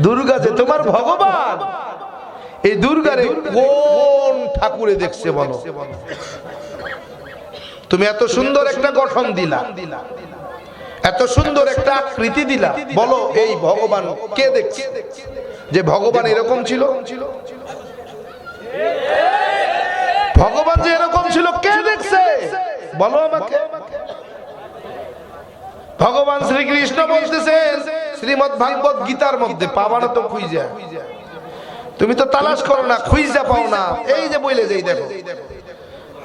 দুর্গা যে তোমার ভগবান। এই দুর্গারে কোন ঠাকুরে দেখছে বলো? তুমি এত সুন্দর একটা গঠন দিলা। এত সুন্দর একটা আকৃতি দিলা। বলো, এই ভগবান কে দেখছে? যে ভগবান এরকম ছিল? ভগবান যে এরকম ছিল, কে দেখছে? বলো আমাকে। ভগবান শ্রীকৃষ্ণ বলতেছেন শ্রীমদ ভাগবত গীতার মধ্যে পাবানা তো খুঁজা। তুমি তো তালাশ করো না, খুঁজা পাও না। এই যে বইলে যে দেখো।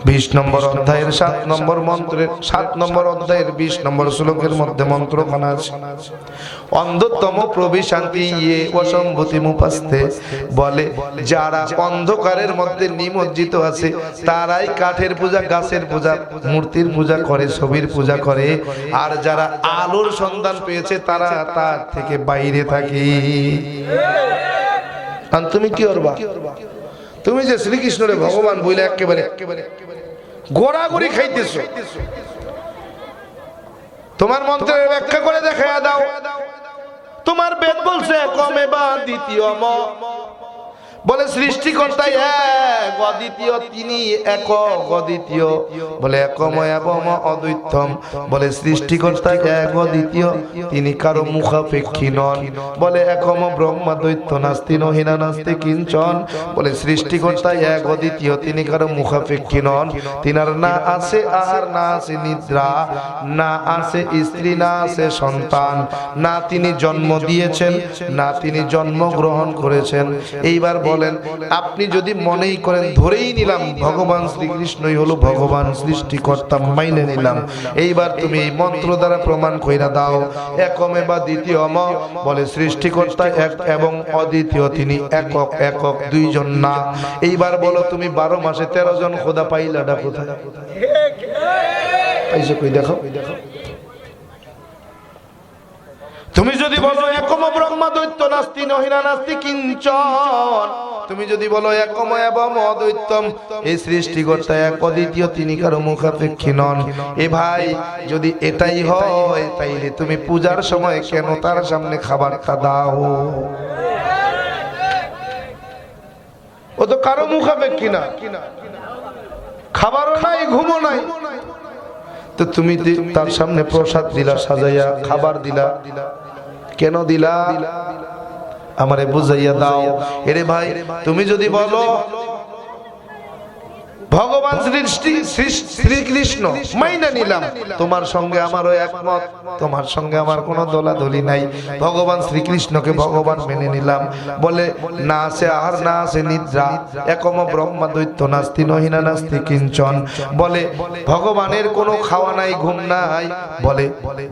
বিশ নম্বর অধ্যায়ের সাত নম্বর মন্ত্রের সাত নম্বর অধ্যায়ের বিশ নম্বর শ্লোকের মধ্যে মন্ত্র আছে। অন্ধতম প্রবিশান্তি ইয়ে অসম্ভূতি মুপাস্তে বলে, যারা অন্ধকারের মধ্যে নিমজ্জিত আছে, তারাই কাঠের পূজা, গাছের পূজা, মূর্তির পূজা করে, ছবির পূজা করে। আর যারা আলোর সন্ধান পেয়েছে, তারা তার থেকে বাইরে থাকে। তুমি কি করবা? তুমি যে শ্রীকৃষ্ণরে ভগবান বইলে একেবারে গোড়াগড়ি খাইতেছ। তোমার মন্ত্রের ব্যাখ্যা করে দেখা দাও। তোমার বেদ বলছে, কমে বা দ্বিতীয় ম বলে সৃষ্টিকর্তাই এক, অদ্বিতীয় তিনি এক অদ্বিতীয়। বলে একময় এবং অদ্বৈতম। বলে সৃষ্টিকর্তা এক, অদ্বিতীয় তিনি কারও মুখাপেক্ষী নন। বলে একম, ব্রহ্মা, দৈত্য, নাস্তি, নহিনা, নাস্তি, কিঞ্চন। বলে সৃষ্টিকর্তা এক, অদ্বিতীয় তিনি কারও মুখাপেক্ষী নন। তিনার না আছে আহার না আছে নিদ্রা, না আছে স্ত্রী, না আছে সন্তান। না তিনি জন্ম দিয়েছেন, না তিনি জন্ম গ্রহণ করেছেন। এইবার বলেন, আপনি যদি মনেই করেন, ধরেই নিলাম ভগবান শ্রীকৃষ্ণই হলো ভগবান সৃষ্টিকর্তা, মাইনে নিলাম। এইবার তুমি এই মন্ত্র দ্বারা প্রমাণ কইরা দাও। একমে বা দ্বিতীয় ম বলে সৃষ্টিকর্তা এক এবং অদ্বিতীয় তিনি একক একক দুইজন না। এইবার বলো তুমি বারো মাসে তেরো জন খোদা পাইলাটা কোথায় পাইছো কই, দেখো। তুমি যদি বলো একম ব্রহ্মা দৈত্য নাস্তি নহিনা নাস্তি কিঞ্চন, তুমি যদি বলো একম এবং অদ্বৈতম এই সৃষ্টিকর্তা এক অদ্বিতীয়, তিনি কারও মুখাপেক্ষী নন। এ ভাই, যদি এটাই হয়, তাইলে তুমি পূজার সময় কেন তার সামনে খাবারটা দাও? ও তো কারও মুখাপেক্ষী না। খাবারও নাই ঘুমো নাই। তো তুমি তার সামনে প্রসাদ দিলা, সাজাইয়া খাবার দিলা। কেন দিলা? আমারে বুঝাইয়া দাও। এরে ভাই, তুমি যদি বলো ভগবান শ্রীকৃষ্ণ, মাইনা নিলাম। তোমার সঙ্গে আমারও একমত, তোমার সঙ্গে আমার কোনো দলাদলি নাই। ভগবান শ্রীকৃষ্ণকে ভগবান মেনে নিলাম। বলে, না আছে আহার, না আছে নিদ্রা, একম ব্রহ্মা দৈত্য নাস্তি, নহিনা নাস্তি কিঞ্চন। বলে, ভগবানের কোনো খাওয়া নাই, ঘুম নাই। বলে,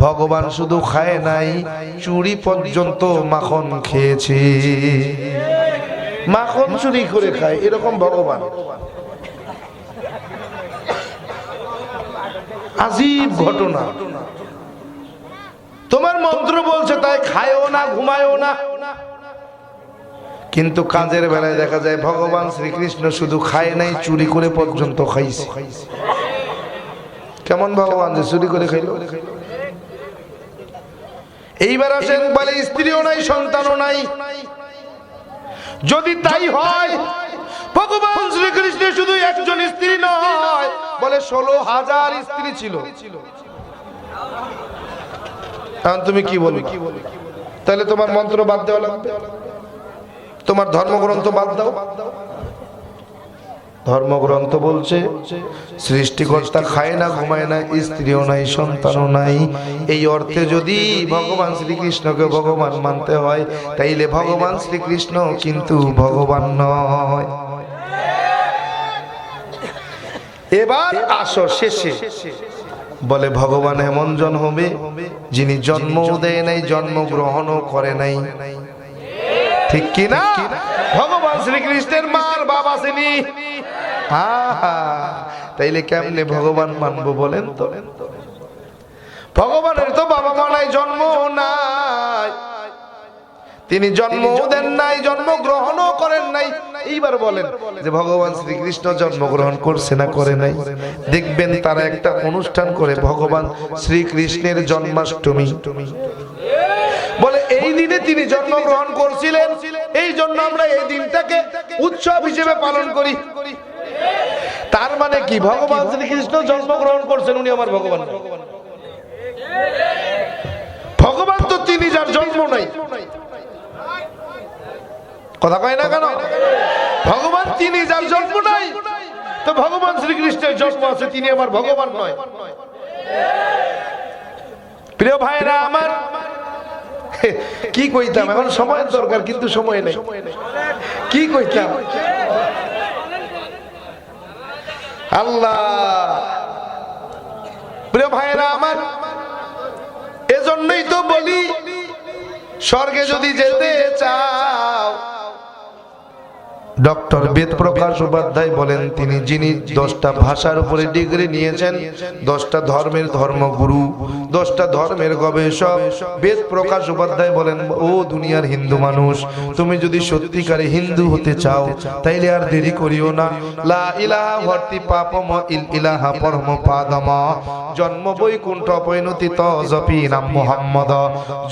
ভগবান শুধু খায় নাই, চুরি পর্যন্ত মাখন খেয়েছে। মাখন চুরি করে খায়, এরকম ভগবান। আজীব ঘটনা। তোমার মন্ত্র বলছে, তাই খায়ও না, ঘুমায়ও না। কিন্তু কাজের বেলায় দেখা যায়, ভগবান শ্রীকৃষ্ণ শুধু খায় নাই, চুরি করে পর্যন্ত খাইছে। কেমন ভগবান যে চুরি করে খাইল? এইবার আসেন বলে, স্ত্রীও নাই, সন্তানও নাই। যদি তাই হয় ভগবান শ্রীকৃষ্ণের শুধু একজন স্ত্রী নয়, বলে ষোলো হাজার স্ত্রী ছিল। তুমি কি বলবে? তাহলে তোমার মন্ত্র বাদ দেওয়া লাগবে। তোমার ধর্মগ্রন্থ বাদ দাও। ধর্মগ্রন্থ বলছে, সৃষ্টিকর্তা খায় না, ঘুমায় না, স্ত্রীও নাই, সন্তানও নাই। এই অর্থে যদি ভগবান শ্রীকৃষ্ণকে ভগবান মানতে হয়, তাইলে ভগবান শ্রীকৃষ্ণ কিন্তু ভগবান নয়। এবার আসো শেষে। বলে ভগবান এমন জন হবে যিনি জন্ম দেয় নাই জন্ম গ্রহণও করে নাই। ঠিক কি না ভগবান শ্রীকৃষ্ণের মার বাবা শ্রেণি তাইলে কেমনে ভগবান মানবো বলেন তো? ভগবানের তো বাবা মা নাই জন্ম নাই। তিনি জন্ম দেন নাই জন্ম গ্রহণও করেন নাই। এইবার বলেন যে ভগবান শ্রীকৃষ্ণ জন্মগ্রহণ করছে না করে নাই। দেখবেন তারা একটা অনুষ্ঠান করে ভগবান শ্রীকৃষ্ণের জন্মাষ্টমী। বলে এই দিনে দিনে তিনি জন্মগ্রহণ করছিলেন এই জন্য আমরা এই দিনটাকে উৎসব হিসেবে পালন করি। তার মানে কি? ভগবান শ্রীকৃষ্ণ জন্মগ্রহণ করছেন উনি আমার ভগবান ভগবান তো তিনি যার জন্ম নাই। কথা কয় না কেন? ভগবান তিনি যার জন্ম নাই, তো ভগবান শ্রীকৃষ্ণের জন্ম আছে, তিনি আমার ভগবান নয়। প্রিয় ভাইরা আমার কি কইতাম? এখন সময়ের দরকার, কিন্তু সময় নেই। কি কইতাম? আল্লাহ। প্রিয় ভাইরা আমার এজন্যই তো বলি, স্বর্গে যদি যেতে চাও ডক্টর বেদ প্রকাশ উপাধ্যায় বলেন, তিনি যিনি দশটা ভাষার উপরে ডিগ্রি নিয়েছেন, দশটা ধর্মের ধর্মগুরু, দশটা ধর্মের গবেষক। বেদ প্রকাশ উপাধ্যায় বলেন, ও দুনিয়ার হিন্দু মানুষ, তুমি যদি সত্যিকারে হিন্দু হতে চাও, তাইলে আর দেরি করিও না। লা ইলাহা ভর্তি পাপম ইল ইলাহা পরম পাদম। জন্ম বৈকুণ্ঠ পরিণতি ত জপি নাম মোহাম্মদ।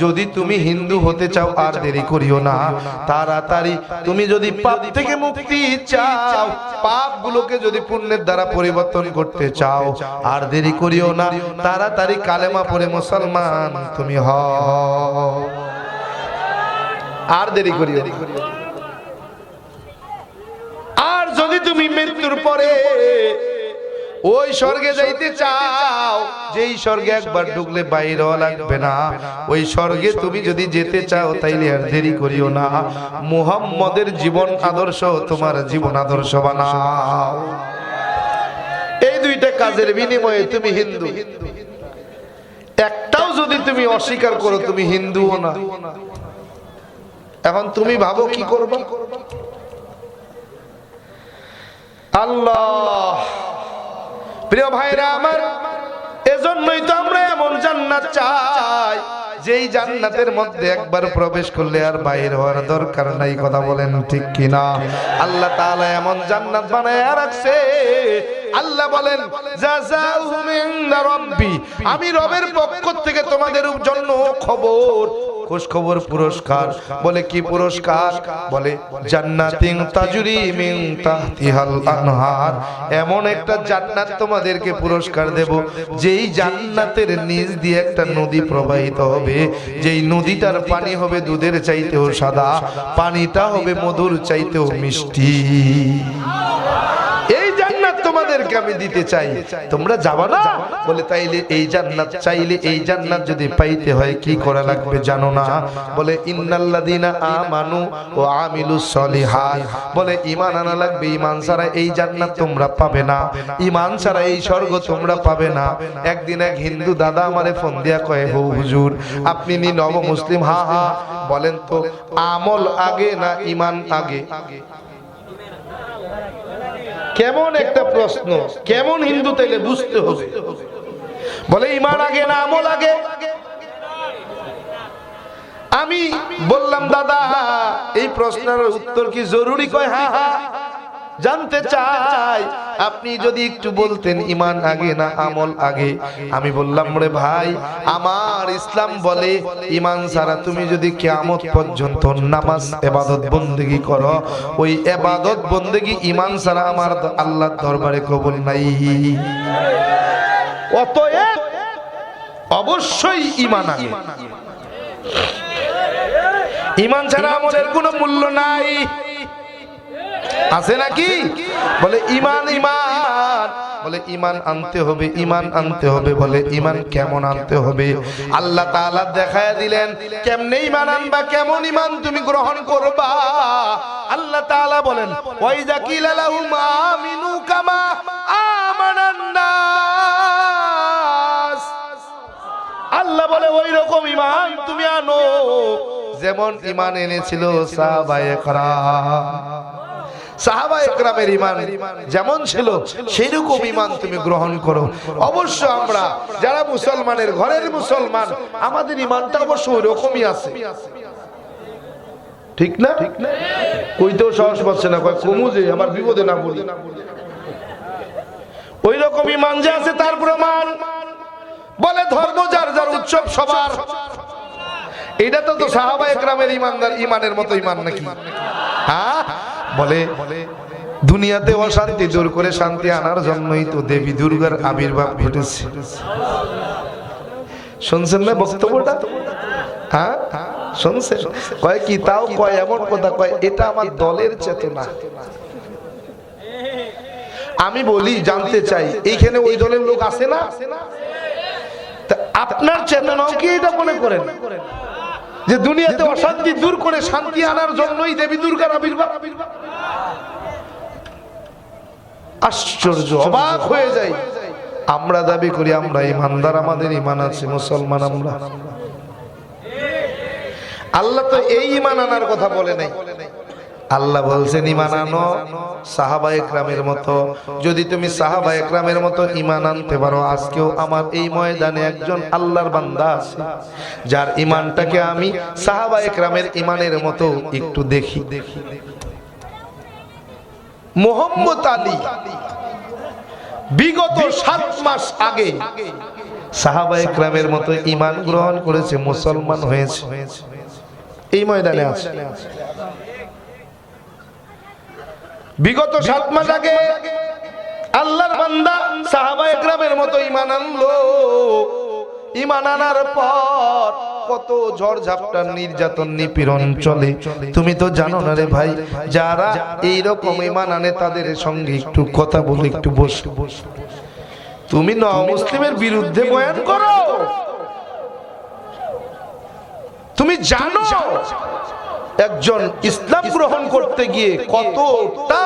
যদি তুমি হিন্দু হতে চাও, আর দেরি করিও না। তাড়াতাড়ি, তুমি যদি পাপ থেকে মুক্তি চাও। পাপ গুলোকে যদি পুণ্যের দ্বারা পরিবর্তন করতে চাও, আর দেরি করিও না। তাড়াতাড়ি কালেমা পড়ে মুসলমান তুমি হ আর দেরি করিও না। আর যদি তুমি মৃত্যুর পরে ওই স্বর্গে যাইতে চাও, যেই স্বর্গে একবার ঢুকলে বাইরে লাগবে না। ওই স্বর্গে তুমি যদি যেতে চাও, তাইলে আর দেরি করিও না। মুহাম্মদের জীবন আদর্শ, তোমার জীবন আদর্শ বানাও। এই দুইটা কাজের বিনিময়ে তুমি হিন্দু। একটাও যদি তুমি অস্বীকার করো, তুমি হিন্দুও না। এখন তুমি ভাবো কি করব? আল্লাহ! প্রিয় ভাইরা আমার, এজন্যই তো আমরা এমন জান্নাত চাই। যেই জান্নাতের মধ্যে একবার প্রবেশ করলে আর বাইর হওয়ার দরকার নাই, কথা বলেন ঠিক কিনা? আল্লাহ তাআলা এমন জান্নাত বানায় রাখছে। আল্লাহ বলেন আমি রবের পক্ষ থেকে তোমাদের জন্য খবর খোঁজ খবর পুরস্কার, বলে কি পুরস্কার? বলে, জান্নাতিন তাজুরি মিন তাহতিহাল আনহার। এমন একটা জান্নাত তোমাদেরকে পুরস্কার দেব, যেই জান্নাতের নিচ দিয়ে একটা নদী প্রবাহিত হবে। যেই নদীটার পানি হবে দুধের চাইতেও সাদা, পানিটা হবে মধুর চাইতেও মিষ্টি। এই তোমাদেরকে আমি দিতে চাই। তোমরা যাবা না? বলে, তাইলে এই জান্নাত, চাইলে এই জান্নাত যদি পাইতে হয়, কি করা লাগবে জানো না? বলে, ইন্নাল্লাযিনা আমানু ও আমিলুস সলিহাত। বলে, ঈমান আনা লাগবে, ঈমান ছাড়া এই জান্নাত তোমরা পাবে না। ঈমান ছাড়া এই স্বর্গ তোমরা পাবে না। একদিন এক হিন্দু দাদা আমারে ফোন দিয়া কয়, হো হুজুর, আপনি নি নব মুসলিম হা হা। বলেন তো, আমল আগে না ঈমান আগে? কেমন একটা প্রশ্ন, কেমন হিন্দু তাইলে বুঝতে হবে। বলে ইমান আগে না আমল আগে? আমি বললাম, দাদা, এই প্রশ্নের উত্তর কি জরুরি? কয় হ্যাঁ হ্যাঁ জানতে চাই আপনি যদি একটু বলতেন ইমান আগে না আমল আগে? আমি বললাম রে ভাই আমার ইসলাম বলে ইমান ছাড়া তুমি যদি কিয়ামত পর্যন্ত নামাজ এবাদত বন্দেগি করো। ওই এবাদত বন্দেগি ইমান ছাড়া আমার আল্লাহর দরবারে কবুল নাই। অতএব অবশ্যই ইমান আগে। ইমান ছাড়া আমলের কোনো মূল্য নাই। আছে নাকি? বলে, ইমান ইমান। বলে, ইমান আনতে হবে, ইমান আনতে হবে। বলে, ইমান কেমন আনতে হবে? আল্লাহ তাআলা দেখায় দিলেন, কেমনে ইমান আনবা, কেমন ইমান তুমি গ্রহণ করবা? আল্লাহ তাআলা বলেন ওই কিলা লাহুম কামা আল্লাহ বলে ওই রকম ইমান তুমি আনো। যেমন ইমান এনেছিল সাহাবায়ে কেরাম সাহাবা একরামের ইমান যেমন ছিল সেই ইমান তুমি গ্রহণ করো। অবশ্য আমরা যারা মুসলমানের ঘরের মুসলমান আমাদের ইমানটা অবশ্য ওই আছে। ঠিক না? কইতেও সাহস পাচ্ছে না কয় কমু যে আমার বিপদে না বলি ওই রকম ইমান যে আছে তার প্রমাণ বলে ধর্ম যার যার উৎসব সবার। এটা তো তো সাহাবা একরামের ইমানদার ইমানের মতো ইমান নাকি? হ্যাঁ? বলে, দুনিয়াতে অশান্তি দূর করে শান্তি আনার জন্যই তো দেবী দুর্গার আবির্ভাব ঘটেছে। শুনছেন না বক্তব্যটা? হ্যাঁ? শুনছেন? কয় কি, তাও কয়, এমন কথা কয়, এটা আমার দলের চেতনা। আমি বলি, জানতে চাই, এইখানে ওই দলের লোক আছে না? আপনার চেতনাও কি এটা মনে করেন? যে দুনিয়াতে অশান্তি দূর করে শান্তি আনার জন্যই দেবী দুর্গার আবির্ভাব। আশ্চর্য, অবাক হয়ে যায় আমরা দাবি করি, আমরা ইমানদার, আমাদের ইমান আছে, মুসলমান আমরা। আল্লাহ তো এই ইমান আনার কথা বলে নাই। আল্লাহ বলছেন ইমান আনো সাহাবা একরামের মতো। যদি তুমি সাহাবা একরামের মতো ইমান আনতে পারো, আজকেও আমার এই ময়দানে একজন আল্লাহর বান্দা আছে, যার ইমানটাকে আমি সাহাবা একরামের ইমানের মতো একটু দেখি। মোহাম্মদ আলী, বিগত সাত মাস আগে সাহাবা একরামের মতো ইমান গ্রহণ করেছে, মুসলমান হয়েছে। এই ময়দানে আছে। বিগত সাত মাস আগে আল্লাহর বান্দা সাহাবা একরামের মতো ইমান আনলো। ইমান আনার পর কত ঝড় ঝাপটা নির্যাতন নিপীড়ন চলে। তুমি তো জানো না রে ভাই যারা এই রকম ইমান আনে তাদের সঙ্গে একটু কথা বলে একটু বস। তুমি ন মুসলিমের বিরুদ্ধে বয়ান করো। তুমি জানো। একজন ইসলাম গ্রহণ করতে গিয়ে কতটা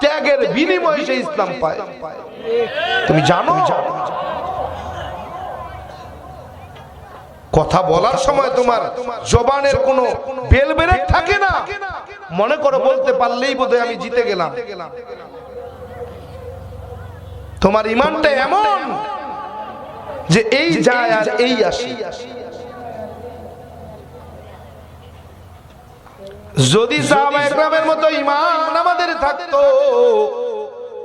ত্যাগের বিনিময়ে সে ইসলাম পায়। তুমি জানো? কথা বলার সময় তোমার জবানের কোনো বেল বেরেক থাকে না। মনে করো বলতে পারলেই বোধহয় আমি জিতে গেলাম। তোমার ইমানটা এমন যে এই যায় আর এই আসে। যদি মতো ইমান আমাদের থাকতো,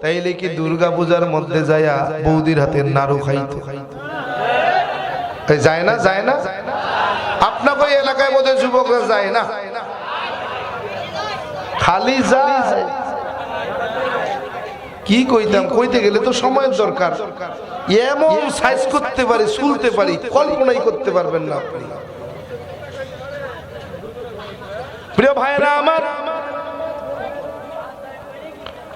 তাইলে কি দুর্গা পূজার মধ্যে যায়া বৌদির হাতের নাড়ু খাইতো? যায় না যায় না? আপনাকে এলাকায় বোধহয় যুবকরা যায় না? খালি কি কইতাম? কইতে গেলে তো সময়ের দরকার। এমন সাইজ করতে পারি শুনতে পারি, কল্পনাই করতে পারবেন না আপনি। প্রিয় ভাইরা আমার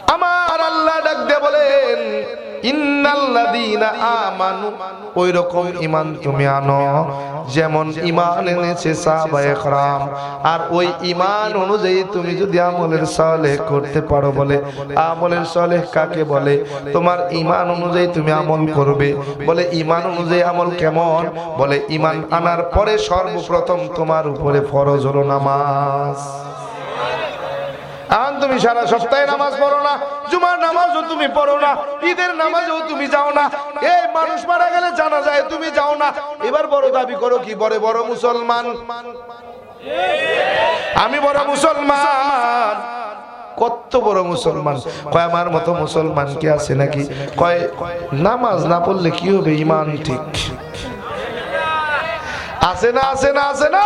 আমার আল্লাহ ডাক দিয়ে বলেন ইন্নাল্লাযীনা আমানু ওই রকম ঈমান তুমি আনো যেমন ঈমান এনেছে সাহাবায়ে کرام আর ওই ঈমান অনুযায়ী তুমি যদি আমলের সালেহ করতে পারো বলে আমলের সালেহ কাকে বলে তোমার ঈমান অনুযায়ী তুমি আমল করবে বলে ঈমান অনুযায়ী আমল কেমন বলে ঈমান আনার পরে সর্বপ্রথম তোমার উপরে ফরজ হলো নামাজ এখন তুমি সারা সপ্তাহে নামাজ পড়ো না, জুমার নামাজও তুমি পড়ো না, ঈদের নামাজও তুমি যাও না। এই মানুষ মারা গেলে জানা যায় তুমি যাও না। এবার বড় দাবি করো কি, বড় বড় মুসলমান? আমি বড় মুসলমান। কত বড় মুসলমান? কয়, আমার মতো মুসলমান কি আছে নাকি? কয়, নামাজ না পড়লে কি হবে? ইমান ঠিক। আছে না আছে না আছে না?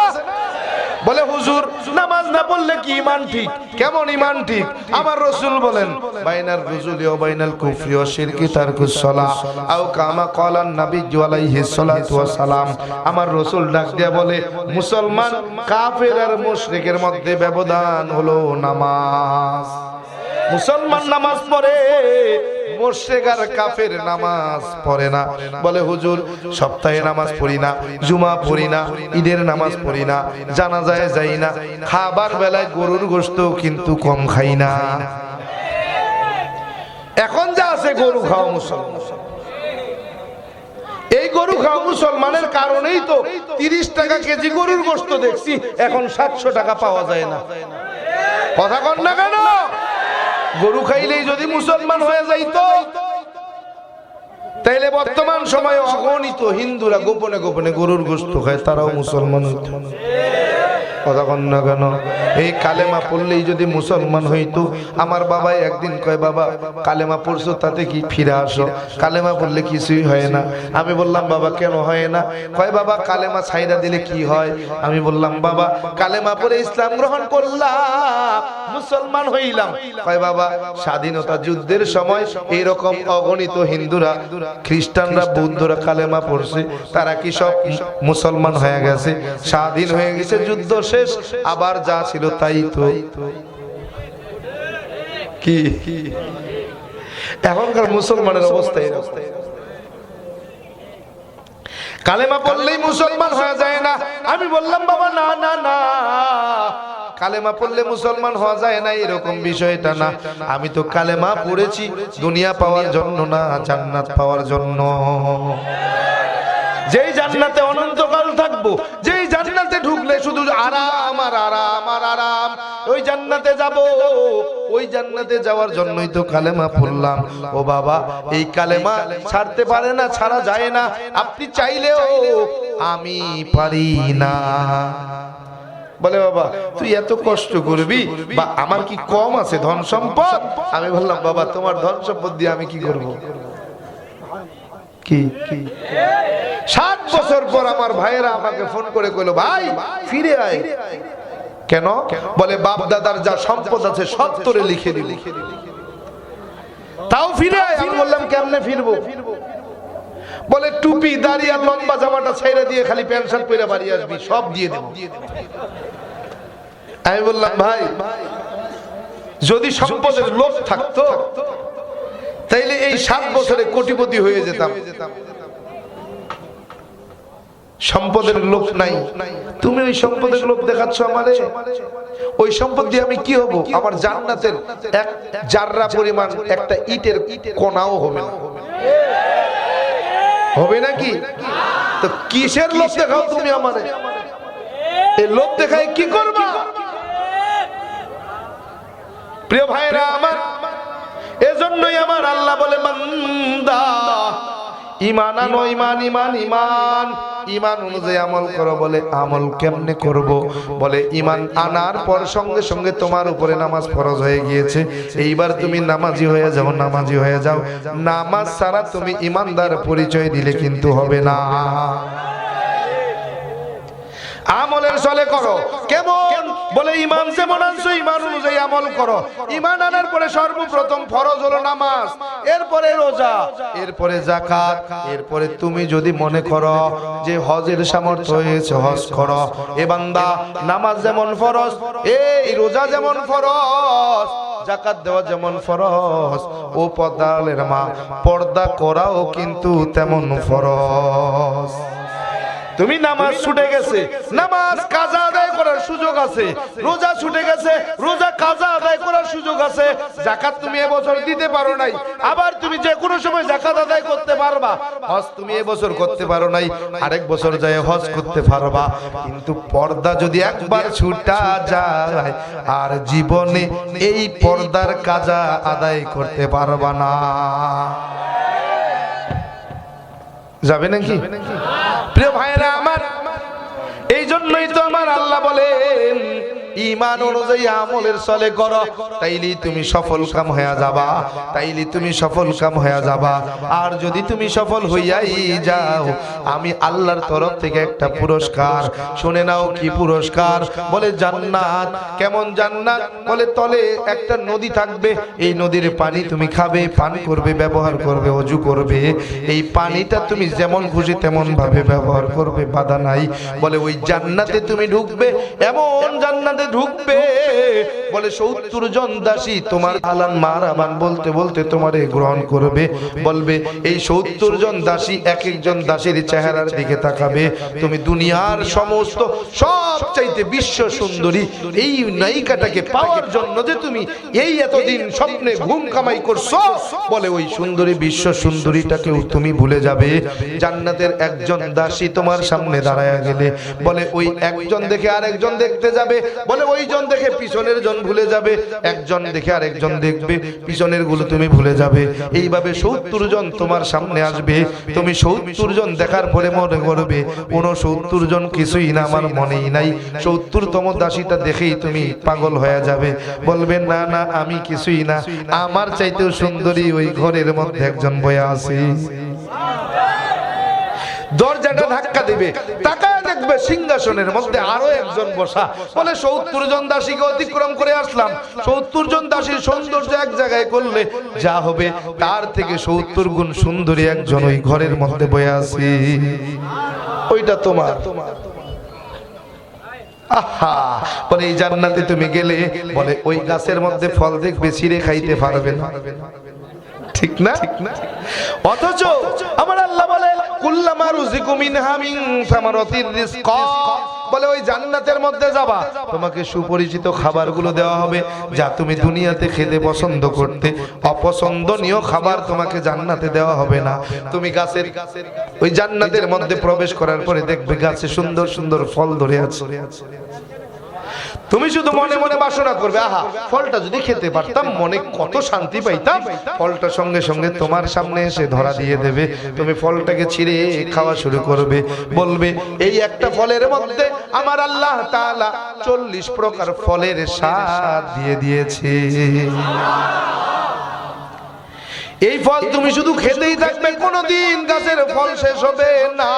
বলে, হুজুর, নামাজ না পড়লে কি ইমান ঠিক? কেমন ইমান ঠিক? আমার রসুল বলেন, বাইনাল রুজুলি ও বাইনাল কুফরি ও শিরকি তারকুস সালাহ আও কামা ক্বালান নবী আলাইহি সালাতু ওয়া সালাম। আমার রসুল ডাক দিয়া বলে, মুসলমান কাফের আর মুশরিকের মধ্যে ব্যবধান হলো নামাজ। মুসলমান নামাজ পড়ে মোর্শেক কাফের নামাজ পড়ে না। বলে, হুজুর, সপ্তাহে নামাজ পড়ি না, জুমা পড়ি না, ঈদের নামাজ পড়ি না জানা যায় যাই না, খাবার বেলায় গরুর গোস্ত কিন্তু কম খাই না। এখন যা আছে গরু খাওয়া মুসলমান। এই গরু খাওয়া মুসলমানের কারণেই তো তিরিশ টাকা কেজি গরুর গোস্ত দেখছি, এখন সাতশো টাকা পাওয়া যায় না। কথা কন না কেন? গরু খাইলেই যদি মুসলমান হয়ে যাইত, তাইলে বর্তমান সময়ে অগণিত হিন্দুরা গোপনে গোপনে গরুর গোস্ত খায়, তারাও মুসলমান হইত। কেন? এই কালেমা পড়লেই যদি মুসলমান হইতো, আমার বাবাই একদিন কয়, বাবা, কালেমা পড়ছো, তাতে কি ফিরে আসো? কালেমা পড়লে কিছুই হয় না। আমি বললাম, বাবা, কেন হয় না? কয়, বাবা, কালেমা ছাইরা দিলে কি হয়? আমি বললাম, বাবা, কালেমা পড়ে ইসলাম গ্রহণ করলাম, মুসলমান হইলাম। কয়, বাবা, স্বাধীনতা যুদ্ধের সময় এরকম অগণিত হিন্দুরা, খ্রিস্টানরা, বৌদ্ধরা কালেমা পড়ছে, তারা কি সব মুসলমান হয়ে গেছে? স্বাধীন হয়ে গেছে যুদ্ধ শেষ আবার যা ছিল তাই তো। কি? এখনকার মুসলমানের অবস্থা কালেমা পড়লেই মুসলমান হয়ে যায় না। আমি বললাম, বাবা, না না না। কালেমা পড়লে মুসলমান হওয়া যায় না, এরকম বিষয়টা না। আমি তো কালেমা পড়েছি, দুনিয়া পাওয়ার জন্য না, জান্নাত পাওয়ার জন্য। যেই জান্নাতে অনন্তকাল থাকব শুধু আরাম আর আরাম আর আরাম। ওই জান্নাতে যাব। ওই জান্নাতে যাওয়ার জন্যই তো কালেমা পড়লাম। ও বাবা, এই কালেমা ছাড়তে পারে না, ছাড়া যায় না। আপনি চাইলেও আমি পারি না। বলে বাবা, তুই এত কষ্ট করবি? বা আমার কি কম আছে ধন সম্পদ? আমি বললাম, বাবা, তোমার ধন সম্পদ দিয়ে আমি কি করব? কি? কি? বছর পর আমার ভাইয়েরা আমাকে ফোন করে কইলো, ভাই, ফিরে আয়। কেন? বলে, বাপ দাদার যা সম্পদ আছে সব তোরে লিখে দিবি। তাও ফিরে আয়। আমি বললাম, কেমনে ফিরবো? বলে, টুপি, দাড়ি আর লম্বা জামাটা ছেড়ে দিয়ে খালি প্যান্ট শার্ট পরে বাড়ি আসবি, সব দিয়ে দেব। আমি বললাম, ভাই, যদি সম্পদের লোভ থাকতো তাইলে এই সাত বছরে কোটিপতি হয়ে যেতাম। সম্পদের লোভ নাই। তুমি ওই সম্পদের লোভ দেখাচ্ছ আমারে? ওই সম্পদ দিয়ে আমি কি হব? আমার জান্নাতের এক জাররা পরিমাণ একটা ইটের কোনাও হবে না। হবে নাকি? তো কিসের লোভ দেখাও তুমি আমারে? এই লোভ দেখায় কি করবা? প্রিয় ভাইরা আমার এজন্যই আমার আল্লাহ বলে বান্দা ইমান আনো ইমান ইমান ইমান ইমান অনুযায়ী আমল করো বলে, আমল কেমনে করব? বলে ইমান আনার পর সঙ্গে সঙ্গে তোমার উপরে নামাজ ফরজ হয়ে গিয়েছে। এইবার তুমি নামাজি হয়ে যাও, নামাজি হয়ে যাও। নামাজ ছাড়া তুমি ইমানদার পরিচয় দিলে কিন্তু হবে না। আমলের চলে করো। কেমন? বলে ইমান যেমন আনছো ইমান অনুযায়ী আমল করো। ইমান আনার পরে সর্বপ্রথম ফরজ হলো নামাজ এরপরে রোজা এরপরে জাকাত এরপরে তুমি যদি মনে করো যে হজের সামর্থ্য হয়েছে হজ করো। এ বান্দা নামাজ যেমন ফরজ এই রোজা যেমন ফরজ জাকাত দেওয়া যেমন ফরজ ও পর্দালের মা পর্দা করাও কিন্তু তেমন ফরজ। তুমি নামাজ ছুটে গেছে। নামাজ কাজা আদায় করার সুযোগ আছে। রোজা ছুটে গেছে। রোজা কাজা আদায় করার সুযোগ আছে। জাকাত তুমি এবছর দিতে পারো নাই। আবার তুমি যে কোনো সময় জাকাত আদায় করতে পারবা। হজ তুমি এবছর করতে পারো নাই। আরেক বছর যায় হজ করতে পারবা। কিন্তু পর্দা যদি একবার ছুটা যায় আর জীবনে এই পর্দার কাজা আদায় করতে পারবা না। যাবে নাকি? প্রিয় আমার এই জন্যই তো আমার আল্লাহ বলেন ইমান অনুযায়ী আমলের চলে করো। তাইলে তুমি সফল কাম হয়ে যাবা। তাইলে তুমি সফল কাম হয়ে যাবা। আর যদি তুমি সফল হইয়াই যাও, আমি আল্লাহর তরফ থেকে একটা পুরস্কার। শুনে নাও কি পুরস্কার? বলে, জান্নাত। কেমন জান্নাত? বলে, তলে একটা নদী থাকবে। এই নদীর পানি তুমি খাবে, পান করবে, ব্যবহার করবে, অজু করবে। এই পানিটা তুমি যেমন খুশি তেমন ভাবে ব্যবহার করবে, বাধা নাই। বলে, ওই জান্নাতে তুমি ঢুকবে। এমন জান্নাতে ঢুকবে। বলে, সত্তর জন দাসী তোমার আলান মারাবান বলতে বলতে তোমারে গ্রহণ করবে। বলবে, এই সত্তর জন দাসী এক একজন দাসীর চেহারার দিকে তাকাবে। তুমি দুনিয়ার সমস্ত সব চাইতে বিশ্ব সুন্দরী এই নায়িকাটাকে পাওয়ার জন্য যে তুমি এই এতদিন স্বপ্নে ঘুম কামাই করছ। বলে, ওই সুন্দরী বিশ্ব সুন্দরীটাকেও তুমি ভুলে যাবে। জান্নাতের একজন দাসী তোমার সামনে দাঁড়ায় গেলে। বলে, ওই একজন দেখে আরেকজন দেখতে যাবে। বলে ওইজন দেখে পিছনের জন ভুলে যাবে, একজন দেখে আর একজন দেখবে, পিছনেরগুলো তুমি ভুলে যাবে। এইভাবে সত্তর জন তোমার সামনে আসবে, তুমি সত্তর জন দেখার পরে মনে করবে সত্তর জন কিছুই না, আমার মনেই নাই। সত্তরতম দাসীটা দেখেই তুমি পাগল হয়ে যাবে। বলবে না না, আমি কিছুই না। আমার চাইতেও সুন্দরী ওই ঘরের মধ্যে একজন বয়া আছে। দরজাটা ধাক্কা দিবে। তাকায় দেখবে সিংহাসনের মধ্যে আরও একজন বসা। বলে, সত্তর জন দাসীকে অতিক্রম করে আসলাম। সত্তর জন দাসীর সৌন্দর্য এক জায়গায় করলে যা হবে, তার থেকে সত্তর গুণ সুন্দরী একজন ওই ঘরের মধ্যে বয়ে আসি ওইটা তোমার। আহা! বলে, এই জান্নাতে তুমি গেলে? বলে, ওই গাছের মধ্যে ফল দেখবে, ছিঁড়ে খাইতে পারবে না। ঠিক না? অথচ আমার আল্লাহ বলে কুল্লামা রুজিকু মিনহা মিন সামারাতির রিজক। বলে ওই জান্নাতের মধ্যে যাবা। তোমাকে সুপরিচিত খাবারগুলো দেওয়া হবে যা তুমি দুনিয়াতে খেতে পছন্দ করতে। অপছন্দনীয় খাবার তোমাকে জান্নাতে দেওয়া হবে না। তুমি গাছের ওই জান্নাতের মধ্যে প্রবেশ করার পরে দেখবে গাছে সুন্দর সুন্দর ফল ধরে আছে। তুমি শুধু মনে মনে বাসনা করবে, আহা, ফলটা যদি খেতে পারতাম, মনে কত শান্তি পাইতাম। ফলটা সঙ্গে সঙ্গে তোমার সামনে এসে ধরা দিয়ে দেবে। তুমি ফলটাকে ছিঁড়ে খাওয়া শুরু করবে, বলবে, এই একটা ফলের মধ্যে আমার আল্লাহ তাআলা চল্লিশ প্রকার ফলের স্বাদ দিয়ে দিয়েছে। এই ফল তুমি শুধু খেতেই থাকবে, কোনোদিন গাছের ফল শেষ হবে না।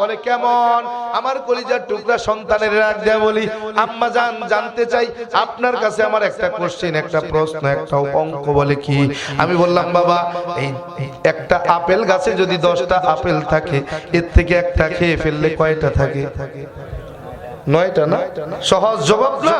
বলে, কেমন? আমার কলিজার টুকরা সন্তানের রাখ দেয়া বলি, আম্মা জান, জানতে চাই আপনার কাছে আমার একটা কোশ্চেন একটা প্রশ্ন, একটা অঙ্ক বলে কি? আমি বললাম, বাবা এই একটা আপেল গাছে যদি দশটা আপেল থাকে, এর থেকে একটা খেয়ে ফেললে কয়টা থাকে? নয়টা না? সহজ জবাব না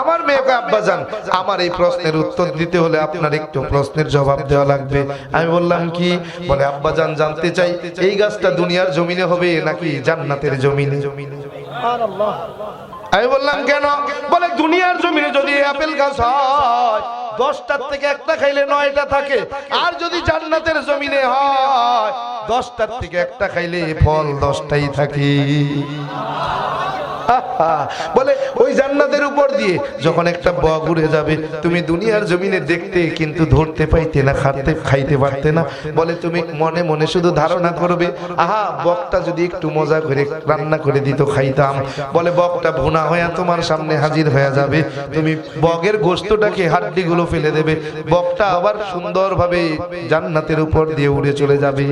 আমার মেয়েকে আব্বা যান। আমার এই প্রশ্নের উত্তর দিতে হলে আপনার একটু প্রশ্নের জবাব দেওয়া লাগবে। আমি বললাম কি? বলে আব্বা যান জানতে চাই এই গাছটা দুনিয়ার জমিনে হবে নাকি জান্নাতের জমিনে? আমি বললাম কেন? বলে দুনিয়ার জমিনে যদি আপেল গাছ হয় দশটার থেকে একটা খাইলে নয়টা থাকে। আর যদি জান্নাতের জমিনে হয় দশটার থেকে একটা খাইলে ফল দশটাই থাকে। বলে ওই জান্নাতের উপর দিয়ে যখন একটা বগ উড়ে যাবে তুমি দুনিয়ার জমিনে দেখতে কিন্তু ধরতে পাইতে না খাতে খাইতে পারতে না। বলে তুমি মনে মনে শুধু ধারণা করবে আহা বকটা যদি একটু মজা করে রান্না করে দিত খাইতাম। বলে বকটা ভুনা হয়ে তোমার সামনে হাজির হয়ে যাবে। তুমি বগের গোস্তটাকে হাড্ডিগুলো ফেলে দেবে। বকটা আবার সুন্দরভাবে জান্নাতের উপর দিয়ে উড়ে চলে যাবে।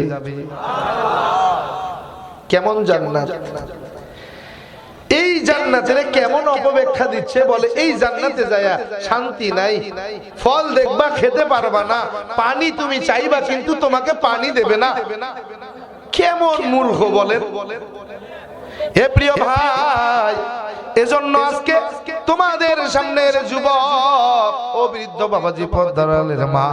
কেমন জান্নাত? এই জান্নাতের কেমন অপব্যাখ্যা দিচ্ছে? বলে, এই জান্নাতে শান্তি নাই। ফল দেখবা, খেতে পারবা না। পানি তুমি চাইবা, কিন্তু তোমাকে পানি দেবে না। কেমন মূর্খ বলেন। হে প্রিয় ভাই এজন্য আজকে তোমাদের সামনের যুবক ও বৃদ্ধ বাবাজি পদ্মারালের মা,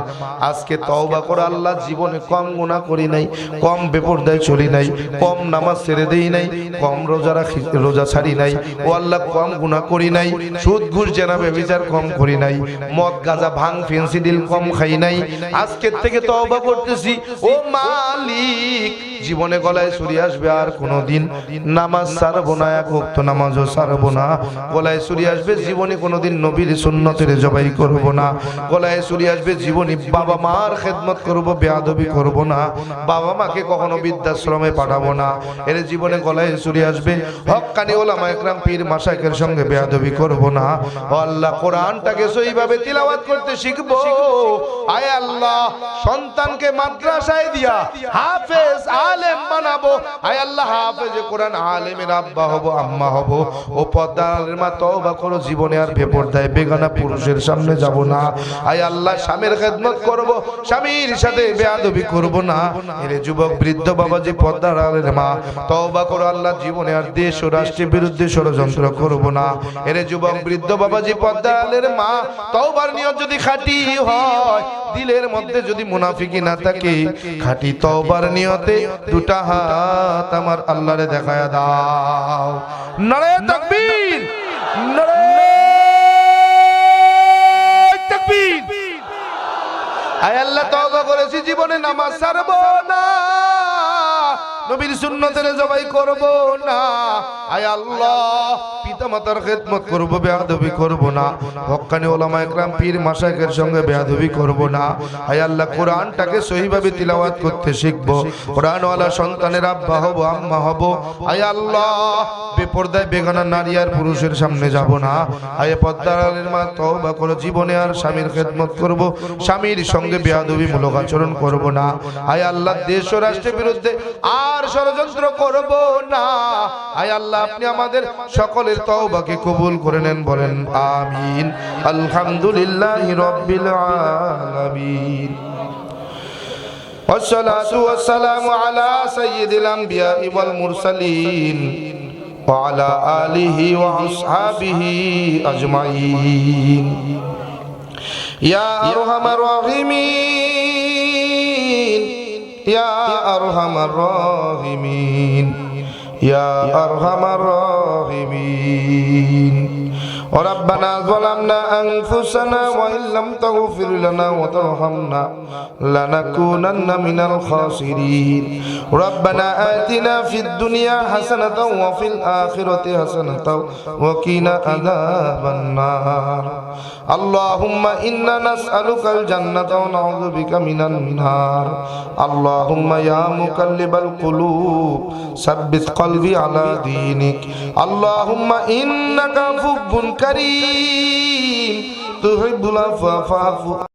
আজকে তওবা করে আল্লাহ জীবনে কম গুনাহ করি নাই, কম বেপরদায় চলি নাই, কম নামাজ ছেড়ে দেই নাই, কম রোজা রাখি, রোজা ছাড়ি নাই, ও আল্লাহ কম গুনাহ করি নাই, সুদ ঘুষ জেনা ব্যভিচার কম করি নাই, মদ গাঁজা ভাং ফেন্সি ফেন্সিডিল কম খাই নাই আজকের থেকে তওবা করতেছি, ও মালিক, জীবনে গলায় চুরি আসবে আর কোনোদিন নামাজ সারবো না, এক ভক্ত নামাজও সারবো না। গলায় চুরি আসবে, জীবনে কোনোদিন নবীর সুন্নতের জবাই করব না। গলায় চুরি আসবে, জীবনে বাবা মার খেদমত করব, বেয়াদবি করব না। বাবা মাকে কখনো বৃদ্ধাশ্রমে পাঠাবো না। এর জীবনে গলায় চুরি আসবে হক্কানি ওলামা একরাম, পীর মাসাকের সঙ্গে বেয়াদবি করব না। আল্লাহ, কোরআনটাকে সইভাবে তিলাওয়াত করতে শিখব। আয় আল্লাহ, সন্তানকে মাদ্রাসায় দিয়া হাফেজ, আলেম বানাবো। আয় আল্লাহ, হাফেজ কোরআন আলেমের আব্বা হব, আম্মা হব। ও পদ্মার মা তওবা করো, জীবনে আর বেপরদায়, বেগানা পুরুষের সামনে যাব না। আয় আল্লাহ, স্বামীর খেদমত করব, স্বামীর সাথে বেয়াদবি করব না। এর যুবক, বৃদ্ধ বাবাজি পদ্মার আলের মা, তওবা করো আল্লাহ, জীবনে আর দেশ ও রাষ্ট্রের বিরুদ্ধে ষড়যন্ত্র করব না। এর যুবক, বৃদ্ধ বাবাজি পদ্মার আলের মা, তওবার নিয়ত যদি খাঁটি হয় দিলের মধ্যে যদি মুনাফিকি না থাকে, খাঁটি তওবার নিয়তে দুটা হাত আমার আল্লাহরে দেখায়া দাও। নরে তাকবীর! নরে তাকবীর! আয় আল্লাহ, তওবা করেছি, জীবনে নামাজ ছাড়বো না। নবীর সুন্নতের জবাই করব না। আয় আল্লাহ মাতার খেদমত করব, বেয়াদবি করব না। হক্কানি ওলামা একরাম পীর মাসাকের সঙ্গে বেয়াদবি করব না। হায় আল্লাহ, কোরআনটাকে সহিভাবে তিলাওয়াত করতে শিখব। কোরআনওয়ালা সন্তানের আব্বা হব, আম্মা হব। হায় আল্লাহ, বেপর্দায় বেগানা নারী আর পুরুষের সামনে যাব না। হায় পদ্মারের মা, তওবা করে জীবনে আর স্বামীর খেদমত করব। স্বামীর সঙ্গে বেয়াদবি মূলক আচরণ করব না। হায় আল্লাহ, দেশ ও রাষ্ট্রের বিরুদ্ধে আর ষড়যন্ত্র করব না। হায় আল্লাহ, আপনি আমাদের সকলের তওবাকে কবুল করে নেন বলেন আমিন আলহামদুলিল্লাহ রব্বিল আলামিন والصلاة والسلام على سيد الأنبياء والمرسلين وعلى آله وأصحابه أجمعين يا أرحم الراحمين يا أرحم الراحمين يا أرحم الراحمين. وربنا ظلمنا أنفسنا وإن لم تغفر لنا وترحمنا لنكونن من الخاسرين ربنا آتنا في الدنيا حسنة وفي الآخرة حسنة وقنا عذاب النار اللهم إنا نسألك الجنة ونعوذ بك من النار اللهم يا مقلب القلوب ثبت قلبي على دينك اللهم إنك عفو করিম। তুহিবুল আফা